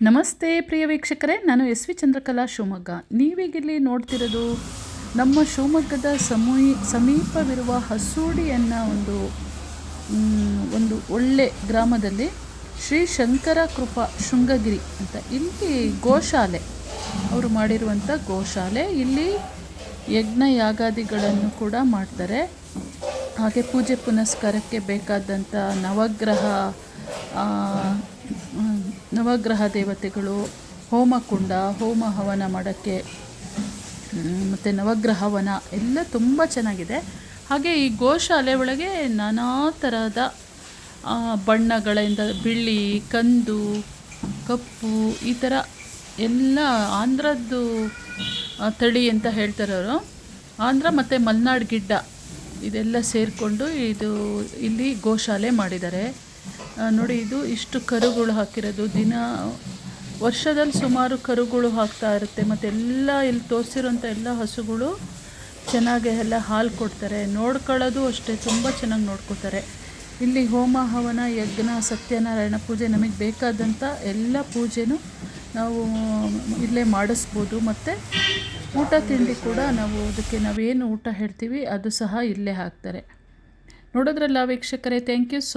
ನಮಸ್ತೆ ಪ್ರಿಯ ವೀಕ್ಷಕರೇ, ನಾನು ಎಸ್ ವಿ ಚಂದ್ರಕಲಾ ಶಿವಮೊಗ್ಗ. ನೀವೀಗಿಲ್ಲಿ ನೋಡ್ತಿರೋದು ನಮ್ಮ ಶಿವಮೊಗ್ಗದ ಸಮೀ ಸಮೀಪವಿರುವ ಹಸೂಡಿಯನ್ನ ಒಂದು ಒಂದು ಒಳ್ಳೆ ಗ್ರಾಮದಲ್ಲಿ ಶ್ರೀ ಶಂಕರ ಕೃಪಾ ಶೃಂಗಗಿರಿ ಅಂತ. ಇಲ್ಲಿ ಗೋಶಾಲೆ, ಅವರು ಮಾಡಿರುವಂಥ ಗೋಶಾಲೆ. ಇಲ್ಲಿ ಯಜ್ಞ ಯಾಗಾದಿಗಳನ್ನು ಕೂಡ ಮಾಡ್ತಾರೆ. ಹಾಗೆ ಪೂಜೆ ಪುನಸ್ಕಾರಕ್ಕೆ ಬೇಕಾದಂಥ ನವಗ್ರಹ ನವಗ್ರಹ ದೇವತೆಗಳು, ಹೋಮಕುಂಡ, ಹೋಮ ಹವನ ಮಾಡೋಕ್ಕೆ ಮತ್ತು ನವಗ್ರಹ ವನ ಎಲ್ಲ ತುಂಬ ಚೆನ್ನಾಗಿದೆ. ಹಾಗೆ ಈ ಗೋಶಾಲೆ ಒಳಗೆ ನಾನಾ ಥರದ ಬಣ್ಣಗಳಿಂದ ಬಿಳಿ, ಕಂದು, ಕಪ್ಪು ಈ ಥರ ಎಲ್ಲ ಆಂಧ್ರದ್ದು ತಳಿ ಅಂತ ಹೇಳ್ತಾರವರು ಆಂಧ್ರ ಮತ್ತು ಮಲ್ನಾಡ್ ಗಿಡ್ಡ ಇದೆಲ್ಲ ಸೇರಿಕೊಂಡು ಇದು ಇಲ್ಲಿ ಗೋಶಾಲೆ ಮಾಡಿದ್ದಾರೆ. ನೋಡಿ, ಇದು ಇಷ್ಟು ಕರುಗಳು ಹಾಕಿರೋದು. ದಿನ, ವರ್ಷದಲ್ಲಿ ಸುಮಾರು ಕರುಗಳು ಹಾಕ್ತಾ ಇರುತ್ತೆ. ಮತ್ತು ಎಲ್ಲ ಇಲ್ಲಿ ತೋರಿಸಿರೋಂಥ ಎಲ್ಲ ಹಸುಗಳು ಚೆನ್ನಾಗಿ ಎಲ್ಲ ಹಾಲು ಕೊಡ್ತಾರೆ. ನೋಡ್ಕೊಳ್ಳೋದು ಅಷ್ಟೇ, ತುಂಬ ಚೆನ್ನಾಗಿ ನೋಡ್ಕೋತಾರೆ. ಇಲ್ಲಿ ಹೋಮ, ಹವನ, ಯಜ್ಞ, ಸತ್ಯನಾರಾಯಣ ಪೂಜೆ ನಮಗೆ ಬೇಕಾದಂಥ ಎಲ್ಲ ಪೂಜೆನೂ ನಾವು ಇಲ್ಲೇ ಮಾಡಿಸ್ಬೋದು. ಮತ್ತು ಊಟ ತಿಂಡಿ ಕೂಡ ನಾವು ಅದಕ್ಕೆ ನಾವೇನು ಊಟ ಹೇಳ್ತೀವಿ, ಅದು ಸಹ ಇಲ್ಲೇ ಹಾಕ್ತಾರೆ. ನೋಡೋದ್ರಲ್ಲ ವೀಕ್ಷಕರೇ ಥ್ಯಾಂಕ್ ಯು ಸೋ